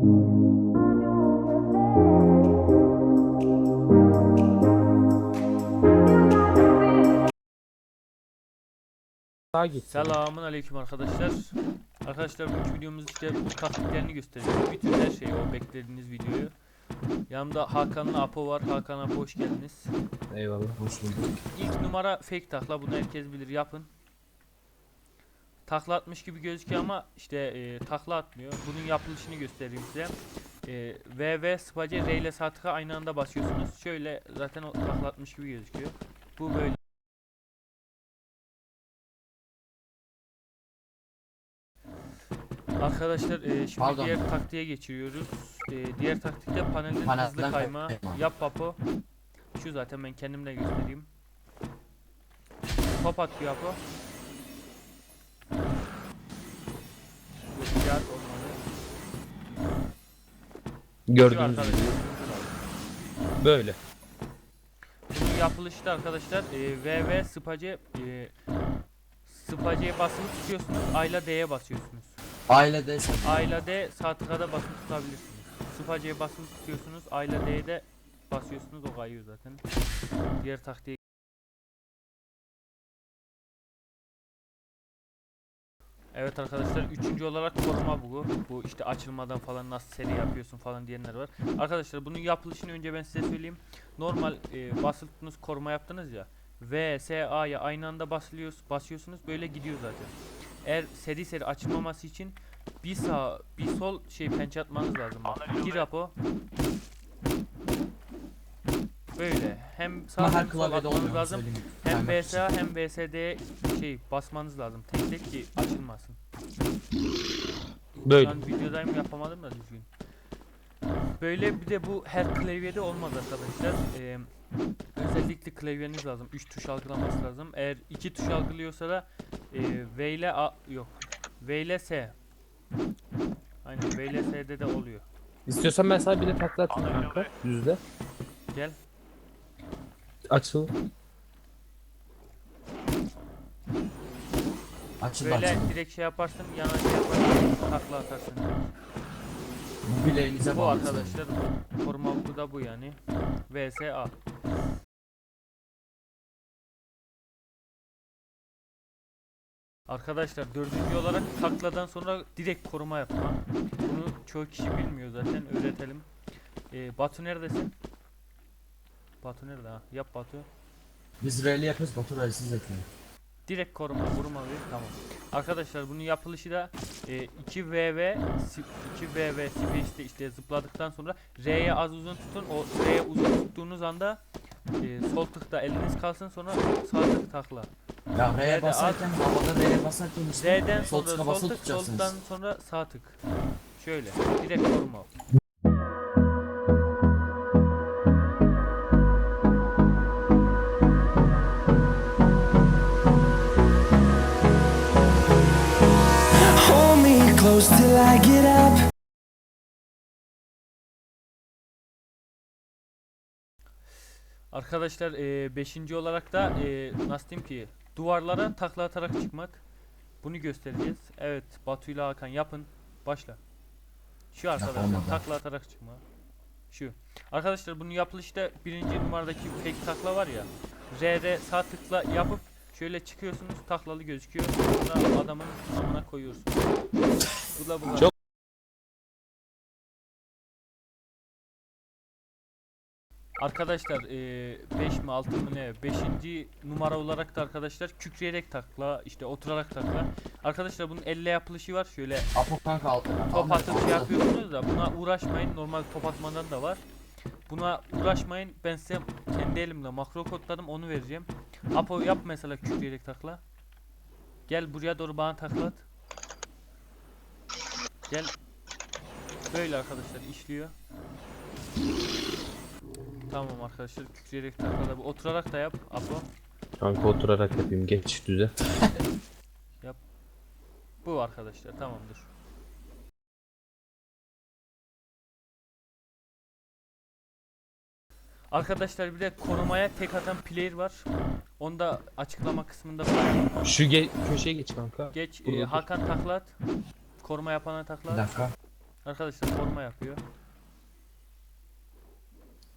Sağa git. Selamun aleyküm arkadaşlar. Arkadaşlar bu videomuz işte taktiklerini göstereceğiz. Bütün her şeyi o beklediğiniz videoyu. Yanımda Hakan'la Apo var. Hakan Apo hoş geldiniz. Eyvallah. Hoş bulduk. İlk numara fake takla. Bunu herkes bilir yapın. Takla atmış gibi gözüküyor ama işte e, takla atmıyor. Bunun yapılışını göstereyim size. E, VV space R ile sağ tıka aynı anda basıyorsunuz. Şöyle zaten o takla atmış gibi gözüküyor. Bu böyle. Arkadaşlar e, şimdi Pardon. diğer taktiğe geçiyoruz. E, diğer taktikte panelden Panelden hızlı kayma. kayma. Yap papo. Şu zaten ben kendimle göstereyim. Top atıyor Apo. Gördüğünüz gibi böyle. Bunun yapılışı da arkadaşlar e, VV space e, space'ye basılı tutuyorsunuz. A ile D'ye basıyorsunuz. Aile destek. A ile D sağ tıkada basılı tutabilirsiniz. Space'ye basılı tutuyorsunuz. A ile D'ye de basıyorsunuz. O kayıyor zaten. Diğer taktiğe Evet arkadaşlar üçüncü olarak koruma bu. Bu işte açılmadan falan nasıl seri yapıyorsun falan diyenler var. Arkadaşlar bunun yapılışını önce ben size söyleyeyim. Normal e, basıldınız koruma yaptınız ya. V, S, A'ya aynı anda basılıyor, basıyorsunuz böyle gidiyor zaten. Eğer seri seri açılmaması için bir sağ bir sol şey pençe atmanız lazım. Bak. Gir Apo. Böyle hem sağ Ama her hem sol klavyede atmanız olmuyor. lazım. söyleyeyim. Hem BSA hem BSD'ye şey basmanız lazım. Tek tek ki açılmasın. Böyle. Ben videodayım yapamadım da düzgün. Böyle bir de bu her klavyede olmaz arkadaşlar. Ee, özellikle klavyeniz lazım. 3 tuş algılaması lazım. Eğer 2 tuş algılıyorsa da e, V ile A yok. V ile S. Aynen V ile S'de de oluyor. İstiyorsan ben sana bir de takla atayım kanka. Düzde. Gel. Açıl. Açıl Böyle açıl. direkt şey yaparsın, yana şey yaparsın, takla atarsın. Bileğinize Bu arkadaşlar koruma bu da bu yani. VSA. Arkadaşlar dördüncü olarak takladan sonra direkt koruma yapma. Bunu çoğu kişi bilmiyor zaten öğretelim. Ee, Batu neredesin? Batu nerede ha? Yap Batu. Biz rally yapıyoruz Batur rally'siz ekleyin. Direkt koruma vurma bir tamam. Arkadaşlar bunun yapılışı da e, 2 VV 2 VV space'te işte zıpladıktan sonra R'ye az uzun tutun. O R'ye uzun tuttuğunuz anda e, sol tıkta eliniz kalsın sonra sağ tık takla. Ya R'ye basarken havada R'ye basarken işte R'den sol sonra sol basılı tık soldan sonra sağ tık. Şöyle direkt koruma. Close till I get up. Arkadaşlar 5. olarak da e, nasıl diyeyim ki duvarlara takla atarak çıkmak. Bunu göstereceğiz. Evet Batu ile Hakan yapın. Başla. Şu arkadaşlar olmadı. takla atarak çıkma. Şu. Arkadaşlar bunun yapılışta birinci numaradaki fake takla var ya. R'de sağ tıkla yapıp şöyle çıkıyorsunuz taklalı gözüküyor. Sonra adamın amına koyuyorsunuz. Bu da bu. kadar. Çok- Arkadaşlar 5 mi 6 mı ne 5. numara olarak da arkadaşlar kükreyerek takla işte oturarak takla. Arkadaşlar bunun elle yapılışı var şöyle Apo kanka altı. top atıp şey yapıyorsunuz da buna uğraşmayın normal top atmadan da var. Buna uğraşmayın ben size kendi elimle makro kodladım onu vereceğim. Apo yap mesela kükreyerek takla. Gel buraya doğru bana takla at. Gel. Böyle arkadaşlar işliyor. Tamam arkadaşlar kükreyerek takla da bu. Oturarak da yap Apo. Kanka oturarak yapayım. Geç düze. Bu arkadaşlar tamamdır. Arkadaşlar bir de korumaya tek atan player var. Onu da açıklama kısmında. Şu ge köşeye geç kanka. Geç e. Hakan taklat. Koruma yapana Bir taklat. dakika. Arkadaşlar koruma yapıyor.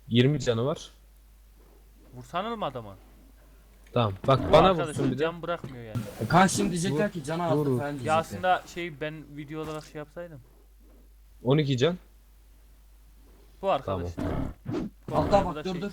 20 canı var. Vursanız mı adama? Tamam. Bak Bu bana arkadaşlar vursun bir de. can bırakmıyor yani. E kanka şimdi diyecekler ki cana altı vur. falan diyecekler. Ya aslında şey ben video olarak şey yapsaydım. 12 can. Bu arkadaş. Bu Altta arkadaş bak da dur şey- dur.